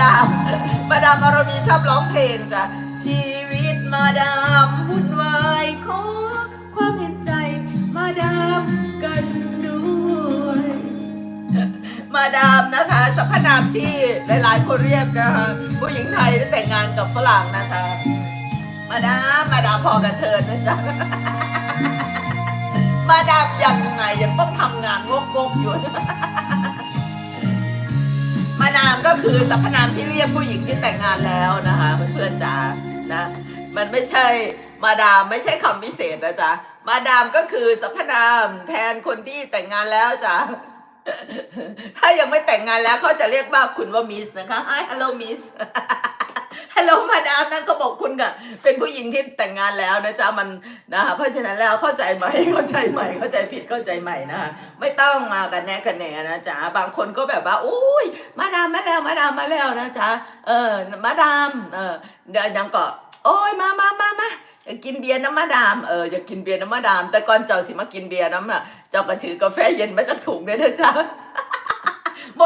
ดามมาดามอารมีชอบร้องเพลงจ้ะชีวิตมาดามวุ่นวายขอความเห็นใจมาดามกันด้วย มาดามนะคะสรรพนามที่หลายๆ คนเรียกนะคะผู้หญิงไทยที่แต่งงานกับฝรั่งนะคะ มาดามมาดามพอกันเทินนะจ๊ะมาดามยังไงยังต้องทำงานงกๆอยู่ คือสรรพนามที่เรียกผู้หญิงที่แต่งงานแล้วนะคะเพื่อนๆจ๋านะ มันไม่ใช่มาดามไม่ใช่คำพิเศษนะจ๊ะมาดามก็คือสรรพนามแทนคนที่แต่งงานแล้วจ้ะถ้ายังไม่แต่งงานแล้วเขาจะเรียกว่าคุณว่ามิสนะคะ Hi hello miss hello มาดามนั่นก็บอกคุณกับเป็นผู้หญิงที่แต่งงานแล้วนะจ๊ะมันนะคะเพราะฉะนั้นแล้วเข้าใจไหมเข้าใจไหม่เข้าใจผิดเข้าใจใหม่นะคะไม่ต้องมากันแน่กันแหน่นะจ๊ะบางคนก็แบบว่าอุ้ยมาดามมาแล้วมาดามมาแล้วนะจ๊ะเออมาดามเออเดี๋ยวยังก็โอ้ยมามามามาอยากกินเบียร์น้ำมาดาม เอออยากกินเบียร์น้ำมาดาม แต่ก่อนเจ้าสิมากินเบียร์น้ำน่ะ เจ้าก็ถือกาแฟเย็นมาจากถุงด้วยนะจ๊ะ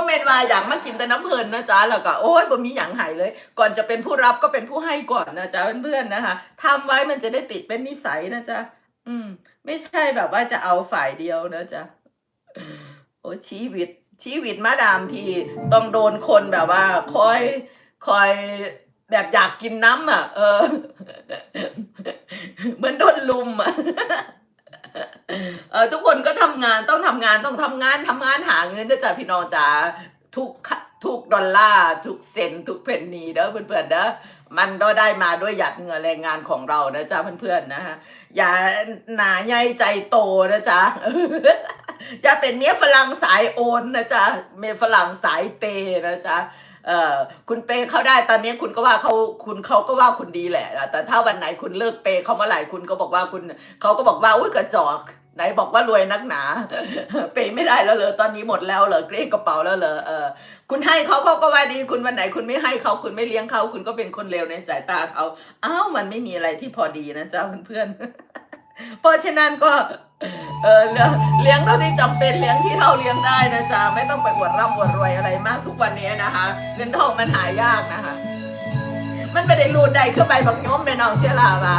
เมนว่าอยากมากินแต่น้ำเพลินนะจ๊ะแล้วก็โอ้ยบ่มีหยังหายเลย ก่อนจะเป็นผู้รับก็เป็นผู้ให้ก่อนนะจ๊ะเพื่อนๆนะคะทำไว้มันจะได้ติดเป็นนิสัยนะจ๊ะอืม ไม่ใช่แบบว่าจะเอาฝ่ายเดียวนะจ๊ะโอ้ชีวิต ชีวิตมาดามทีต้องโดนคนแบบว่า คอยคอยแบบอยากกินน้ำอะ เออเหมือนโดนลุมอะ เออทุกคนก็ทำงานต้องทำงานต้องทำงานทำงานหาเงินนะจ๊ะพี่น้องจ๋าทุกทุกดอลลาร์ทุกเซนทุกเพนนีเด้อเพื่อนๆเด้อมันก็ได้มาด้วยหยัดเหงื่อแรงงานของเรานะจ๊ะเพื่อนๆนะฮะอย่าหนาใหญ่ใจโตนะจ๊ะอย่าเป็นเมียฝรั่งสายโอนนะจ๊ะเมียฝรั่งสายเปย์นะจ๊ะ เออคุณเปย์เขาได้ตอนนี้คุณก็ว่าเขาคุณเขาก็ว่าคุณดีแหละ แต่ถ้าวันไหนคุณเลิกเปย์เขาเมื่อไหร่คุณก็บอกว่าคุณเขาก็บอกว่าอุ้ยกระจอกไหนบอกว่ารวยนักหนา เปย์ไม่ได้แล้วเหรอตอนนี้หมดแล้วเหรอเกลี้ยงกระเป๋าแล้วเหรอเออคุณให้เขาเขาก็ว่าดีคุณวันไหนคุณไม่ให้เขาคุณไม่เลี้ยงเขาคุณก็เป็นคนเลวในสายตาเขาอ้าวมันไม่มีอะไรที่พอดีนะจ๊ะเพื่อนๆ เพราะฉะนั้นก็เออเลี้ยงเท่าที่จำเป็นเลี้ยงที่เท่าเลี้ยงได้นะจ๊ะไม่ต้องไปอวดร่ำอวดรวยอะไรมากทุกวันนี้นะคะเงินทองมันหายากนะคะ มันไม่ได้รูดใดขึ้นไปบักย้อมในน้องเชื่อลาวะ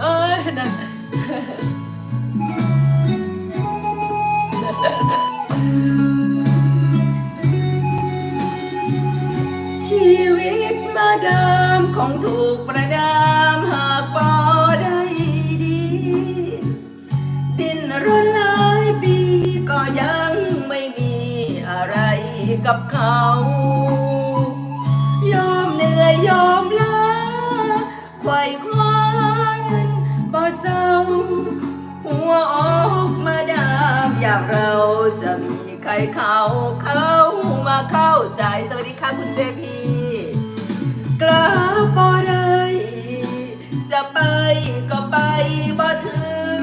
เอ้ยนะชีวิต มาดามของถูกประดามหากปอได้ดี ดินรนหลายปีก็ยังไม่มีอะไรกับเขา ยอมเหนื่อยยอมล้าไขว่คว้าบ่เศร้า หัวออกมาดามอยากเราจะมีใครเขาเข้ามาเข้าใจ สวัสดีค่ะคุณเจพี กลับบ่ได้จะไปก็ไปบ่ถึง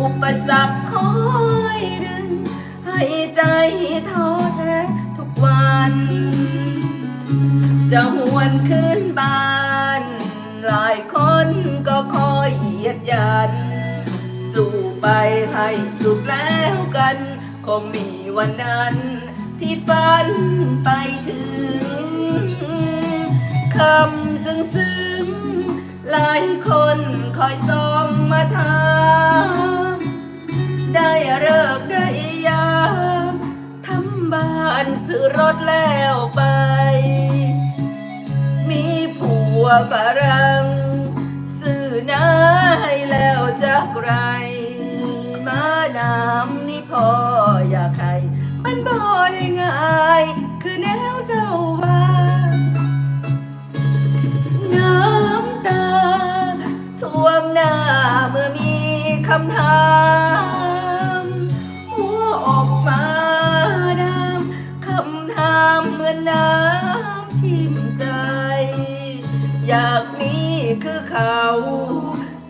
อุปสรรคคอยดึง ให้ใจท้อแท้ทุกวัน จะหวนขึ้นบ้าน หลายคนก็คอยเหยียดยัน สู้ไปให้สุขแล้วกัน คงมีวันนั้น ที่ฝันไปถึง คำซึ้งซึ้งๆหลายคนคอยส่องมาถาได้เลิกได้ยามทำบ้านซื้อรถแล้วไป มีผัวฝรั่งซื้อนาให้แล้วจากไร มาน้ำนี่พอ บ่ได้ง่ายคือแนวเจ้าว่าน้ำตาท่วมหน้าเมื่อมีคำถามหัวออกมาดามคำถามเหมือนน้ำทิ่มใจ อยากมีคือเขา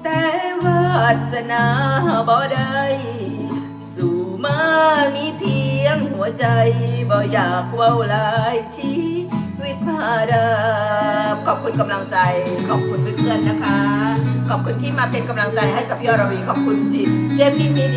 แต่วาสนาบ่ได้ สู่มามี ใจบ่อยากเว้าลายชีวิตพาดาขอบคุณกำลังใจ ขอบคุณเพื่อนๆนะคะ ขอบคุณที่มาเป็นกำลังใจให้กับพี่อรวีขอบคุณจีเจพีมีเดีย